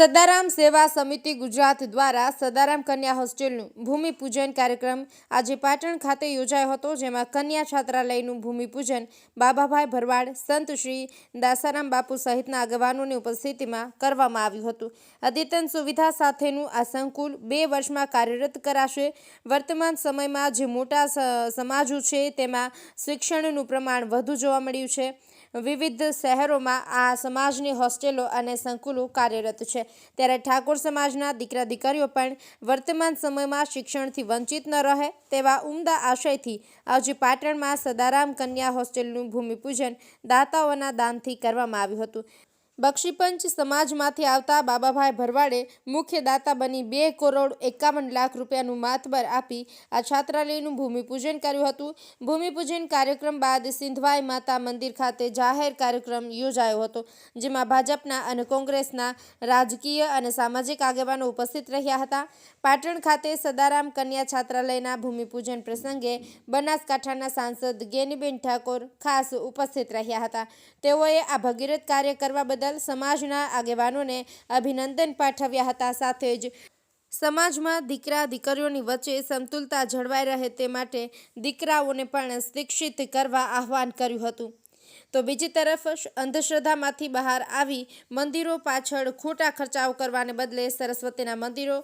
સદારામ સેવા સમિતિ ગુજરાત દ્વારા સદારામ કન્યા હોસ્ટેલનું ભૂમિપૂજન કાર્યક્રમ આજે પાટણ ખાતે યોજાયો હતો, જેમાં કન્યા છાત્રાલયનું ભૂમિપૂજન બાબાભાઈ ભરવાડ, સંત શ્રી દાસારામ બાપુ સહિતના આગેવાનોની ઉપસ્થિતિમાં કરવામાં આવ્યું હતું. અદ્યતન સુવિધા સાથેનું આ સંકુલ બે વર્ષમાં કાર્યરત કરાશે. વર્તમાન સમયમાં જે મોટા સમાજો છે તેમાં શિક્ષણનું પ્રમાણ વધુ જોવા મળ્યું છે. વિવિધ શહેરોમાં આ સમાજની હોસ્ટેલો અને સંકુલો કાર્યરત છે. ત્યારે ઠાકોર સમાજના દીકરા દીકરીઓ પણ વર્તમાન સમયમાં શિક્ષણથી વંચિત ન રહે તેવા ઉમદા આશયથી આજે પાટણમાં સદારામ કન્યા હોસ્ટેલનું ભૂમિપૂજન દાતાઓના દાનથી કરવામાં આવ્યું હતું. બક્ષીપંચ સમાજમાંથી આવતા બાબાભાઈ ભરવાડે મુખ્ય દાતા બની બે કરોડ એકાવન લાખ રૂપિયાનું માતબર આપી આ છાત્રાલયનું ભૂમિપૂજન કર્યું હતું. ભૂમિપૂજન કાર્યક્રમ બાદ સિંધવાઈ માતા મંદિર ખાતે જાહેર કાર્યક્રમ યોજાયો હતો, જેમાં ભાજપના અને કોંગ્રેસના રાજકીય અને સામાજિક આગેવાનો ઉપસ્થિત રહ્યા હતા. પાટણ ખાતે સદારામ કન્યા છાત્રાલયના ભૂમિપૂજન પ્રસંગે બનાસકાંઠાના સાંસદ ગેનીબેન ઠાકોર ખાસ ઉપસ્થિત રહ્યા હતા. તેઓએ આ ભગીરથ કાર્ય કરવા બદલ સમાજના આગેવાનોને અભિનંદન પાઠવ્યા હતા. સાથે જ સમાજમાં દીકરા દીકરીઓની વચ્ચે સમતુલતા જળવાઈ રહે તે માટે દીકરાઓને પણ શિક્ષિત કરવા આહવાન કર્યું હતું. તો બીજી તરફ અંધશ્રદ્ધામાંથી બહાર આવી મંદિરો પાછળ ખોટા ખર્ચાઓ કરવાને બદલે સરસ્વતીના મંદિરો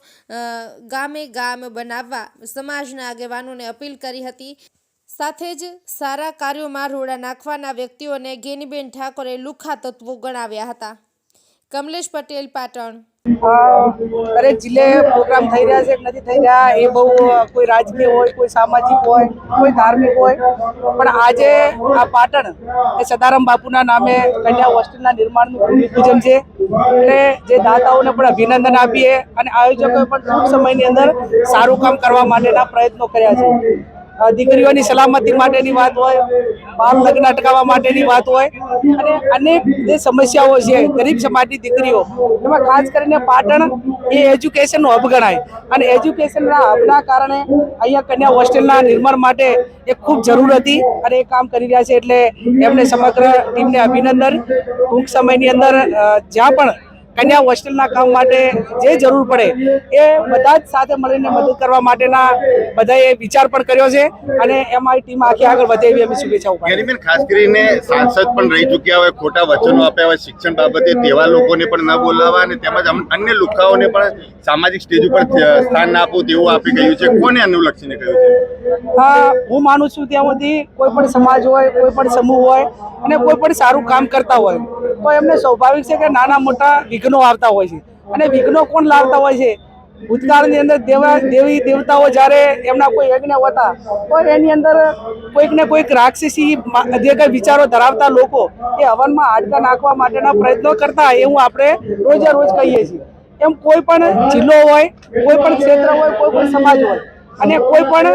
ગામે ગામ બનાવવા સમાજના આગેવાનોને અપીલ કરી હતી. સાથે જ સારા કાર્યોમાં રોડા નાખવાના વ્યક્તિઓને ગેનીબેન ઠાકોરે લુખા તત્વો ગણાવ્યા હતા. કમલેશ પટેલ, પાટણ. દરેક જિલ્લે પ્રોગ્રામ થઈ રહ્યા છે નથી થઈ રહ્યા, એ બહુ કોઈ રાજકીય હોય, કોઈ સામાજિક હોય, કોઈ ધાર્મિક હોય, પણ આજે આ પાટણ એ સદારામ બાપુના નામે કન્યા હોસ્ટેલના નિર્માણનું ભૂમિપૂજન છે. એટલે જે દાતાઓને પણ અભિનંદન આપીએ અને આયોજકોએ પણ ટૂંક સમયની અંદર સારું કામ કરવા માટેના પ્રયત્નો કર્યા છે. દીકરીઓની સલામતી માટેની વાત હોય, બાળ લગ્ન અટકાવવા માટેની વાત હોય, અને અનેક જે સમસ્યાઓ છે, ગરીબ સમાજની દીકરીઓ, એમાં ખાસ કરીને પાટણ એ એજ્યુકેશનનું હબ ગણાય. અને એજ્યુકેશનના હબના કારણે અહીંયા કન્યા હોસ્ટેલના નિર્માણ માટે એ ખૂબ જરૂર હતી અને એ કામ કરી રહ્યા છે. એટલે એમને સમગ્ર ટીમને અભિનંદન. ટૂંક સમયની અંદર જ્યાં પણ કન્યા હોસ્ટેલના કામ માટે જે જરૂર પડે એ બધા જ સાથે મળીને મદદ કરવા માટેના બધાએ વિચાર પણ કર્યો છે અને એમાં ટીમ આખી આગળ વધે એવી અમે શુભેચ્છાઓ. ગેરીબેન ખાસ કરીને સાંસદ પણ રહી ચૂક્યા હોય ખોટા વચનો આપ્યા હોય શિક્ષણ બાબતે તેવા લોકોને પણ ન બોલાવવા અને તેમજ અન્ય લુખાઓને પણ સામાજિક સ્ટેજ ઉપર સ્થાન ના આપવું તેવું આપી ગયું છે કોને અનુલક્ષીને કહ્યું છે હું માનું છું ત્યાં સુધી કોઈ પણ સમાજ હોય કોઈ પણ સમૂહ હોય અને કોઈ પણ સારું કામ કરતા હોય તો એમને સ્વાભાવિક છે કે નાના મોટા વિઘ્નો આવતા હોય છે. અને વિઘ્નો કોણ લાવતા હોય છે? ભૂતકાળની અંદર દેવા, દેવી, દેવતાઓ જ્યારે એમના કોઈ યજ્ઞ હતા, તો એની અંદર કોઈક ને કોઈક રાક્ષસી જે કંઈ વિચારો ધરાવતા લોકો એ હવનમાં હાડકા નાખવા માટેના પ્રયત્નો કરતા એવું આપણે રોજે રોજ કહીએ છીએ. એમ કોઈ પણ જિલ્લો હોય, કોઈ પણ ક્ષેત્ર હોય, કોઈ પણ સમાજ હોય અને કોઈ પણ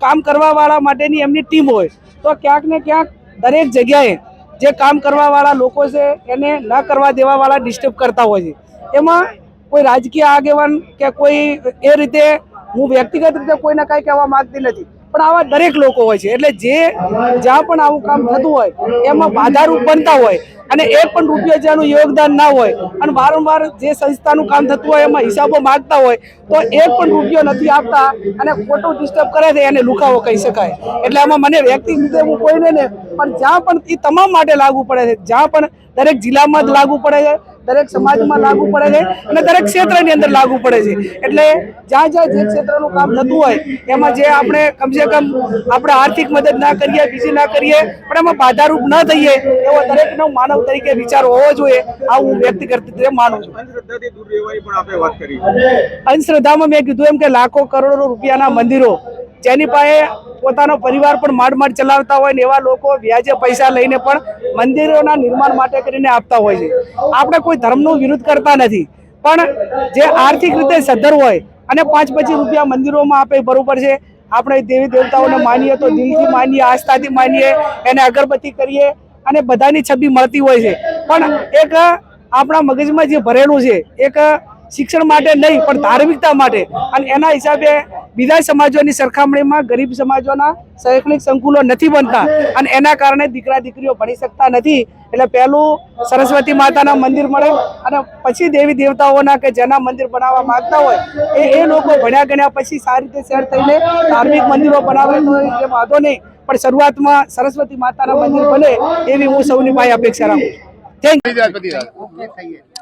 કામ કરવા વાળા માટેની એમની ટીમ હોય, તો ક્યાંક ને ક્યાંક દરેક જગ્યાએ જે કામ કરવા વાળા લોકો છે, એને ન કરવા દેવા વાળા ડિસ્ટર્બ કરતા હોય છે. એમાં કોઈ રાજકીય આગેવાન કે કોઈ એ રીતે હું વ્યક્તિગત રીતે કોઈને કાંઈ કહેવા માંગતી નથી. પણ આવા દરેક લોકો હોય છે. એટલે જે જ્યાં પણ આવું કામ થતું હોય, એમાં બાધારૂપ બનતા હોય અને એક પણ રૂપિયા જેનું યોગદાન ના હોય. અને વારંવાર જે સંસ્થાનું કામ થતું હોય, એમાં હિસાબો માગતા હોય, તો એક પણ રૂપિયો નથી આપતા અને ખોટું ડિસ્ટર્બ કરે છે, એને લુખાવો કહી શકાય. એટલે આમાં મને વ્યક્તિ રીતે હું કોઈને ને પણ જ્યાં પણ એ તમામ માટે લાગુ પડે છે, જ્યાં પણ દરેક જિલ્લામાં જ લાગુ પડે છે દરેક સમાજમાં લાગુ પડે છે અને દરેક ક્ષેત્રની અંદર લાગુ પડે છે. એટલે જ્યાં જ્યાં જે ક્ષેત્રનું કામ થતું હોય એમાં જે આપણે કમસે કમ આપણે આર્થિક મદદ ના કરીએ બીજી ના કરીએ પણ એમાં બાધારૂપ ન થઈએ એવો દરેકનો માનવ તરીકે વિચાર હોવો જોઈએ આવું હું વ્યક્તિગત રીતે માનું છું. અંધશ્રદ્ધામાં મેં કીધું એમ કે લાખો કરોડો રૂપિયાના મંદિરો જેની પાસે પોતાનો પરિવાર પણ માંડ માંડ ચલાવતા હોય ને એવા લોકો વ્યાજે પૈસા લઈને પણ મંદિરોના નિર્માણ માટે કરીને આપતા હોય છે. આપણે કોઈ ધર્મનો વિરોધ કરતા નથી. પણ જે આર્થિક રીતે સદ્ધર હોય અને પાંચ પચીસ રૂપિયા મંદિરોમાં આપે બરોબર છે. આપણે દેવી દેવતાઓને માનીએ તો દિલથી માનીએ, આસ્થાથી માનીએ, એને અગરબત્તી કરીએ અને બધાની છબી મળતી હોય છે. પણ એક આપણા મગજમાં જે ભરેલું છે, એક શિક્ષણ માટે નહીં પણ ધાર્મિકતા માટે. અને એના હિસાબે બીજા સમાજોની સરખામણીમાં ગરીબ સમાજોના શૈક્ષણિક સંકુલો નથી બનતા. અને એના કારણે દીકરા દીકરીઓ ભણી શકતા નથી. એટલે પહેલું સરસ્વતી માતાના મંદિર મળે અને પછી દેવી દેવતાઓના કે જેના મંદિર બનાવવા માંગતા હોય એ એ લોકો ભણ્યા ગણ્યા પછી સારી રીતે શેર થઈને ધાર્મિક મંદિરો બનાવે તો એ વાંધો નહીં. પણ શરૂઆતમાં સરસ્વતી માતાના મંદિર બને એવી હું સૌની પાસે અપેક્ષા રાખું છું. થેન્ક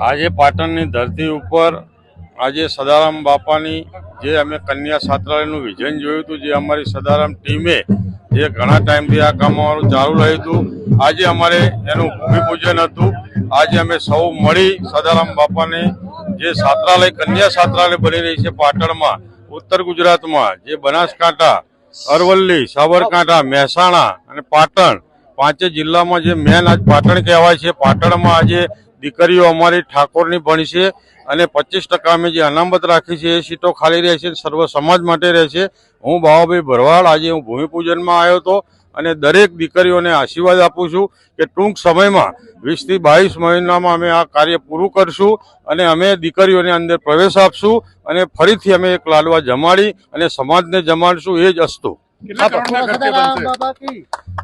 આજે પાટણની ધરતી ઉપર આજે સદારામ બાપાની જે અમે કન્યા છાત્રાલયનું વિઝન જોયું હતું, જે અમારી સદારામ ટીમે જે ઘણા ટાઈમથી આ કામ અમારું ચાલુ રહ્યું હતું, આજે અમારે એનું ભૂમિપૂજન હતું. આજે અમે સૌ મળી સદારામ બાપાને જે છાત્રાલય, કન્યા છાત્રાલય બની રહી છે પાટણમાં, ઉત્તર ગુજરાતમાં, જે બનાસકાંઠા, અરવલ્લી, સાબરકાંઠા, મહેસાણા અને પાટણ પાંચે જિલ્લામાં જે મેન આજ પાટણ કહેવાય છે. પાટણમાં આજે દીકરીઓ અમારી ઠાકોરની ભણી છે અને પચીસ ટકા અમે જે અનામત રાખી છે એ સીટો ખાલી રહેશે સર્વ સમાજ માટે રહેશે. હું બાવાભાઈ ભરવાડ આજે હું ભૂમિપૂજનમાં આવ્યો હતો અને દરેક દીકરીઓને આશીર્વાદ આપું છું કે ટૂંક સમયમાં વીસથી બાવીસ મહિનામાં અમે આ કાર્ય પૂરું કરશું અને અમે દીકરીઓને અંદર પ્રવેશ આપશું અને ફરીથી અમે એક લાડવા જમાડી અને સમાજને જમાડશું. એ જ અસ્તુ.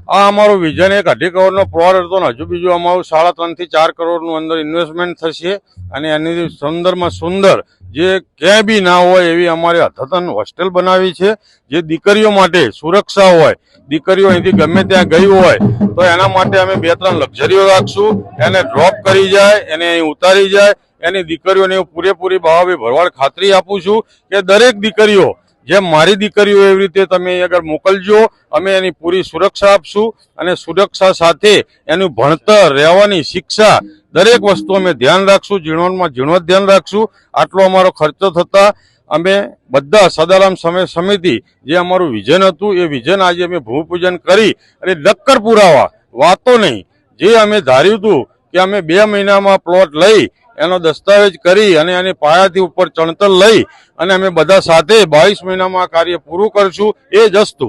આ અમારું વિઝન એક અઢી કરોડનો પ્લોટ હતો ને હજુ બીજું અમારું સાડા ત્રણથી ચાર કરોડનું અંદર ઇન્વેસ્ટમેન્ટ થશે. અને એની સુંદરમાં સુંદર જે ક્યાંય બી ના હોય એવી અમારે અધતન હોસ્ટેલ બનાવી છે જે દીકરીઓ માટે સુરક્ષા હોય દીકરીઓ અહીંથી ગમે ત્યાં ગઈ હોય તો એના માટે અમે બે ત્રણ લક્ઝરીઓ રાખશું. એને ડ્રોપ કરી જાય એને અહીં ઉતારી જાય એની દીકરીઓને હું પૂરેપૂરી ભાવે ભરવાડ ખાતરી આપું છું કે દરેક દીકરીઓ જેમ મારી દીકરીઓ એવી રીતે તમે આગળ મોકલજો, અમે એની પૂરી સુરક્ષા આપશું અને સુરક્ષા સાથે એનું ભણતર, રહેવાની શિક્ષા, દરેક વસ્તુ અમે ધ્યાન રાખશું ઝીણવટમાં ઝીણવટ ધ્યાન રાખશું. આટલો અમારો ખર્ચો થતા અમે બધા સદારામ સમય સમિતિ જે અમારું વિઝન હતું, એ વિઝન આજે અમે ભૂમિપૂજન કરી અને નક્કર પુરાવા, વાતો નહીં. જે અમે ધાર્યું હતું કે અમે બે મહિનામાં પ્લોટ લઈ એનો દસ્તાવેજ કરી અને એની પાયાથી ઉપર ચણતર લઈ અને અમે બધા સાથે બાવીસ મહિનામાં આ કાર્ય પૂરું કરશું. એ જ અસ્તુ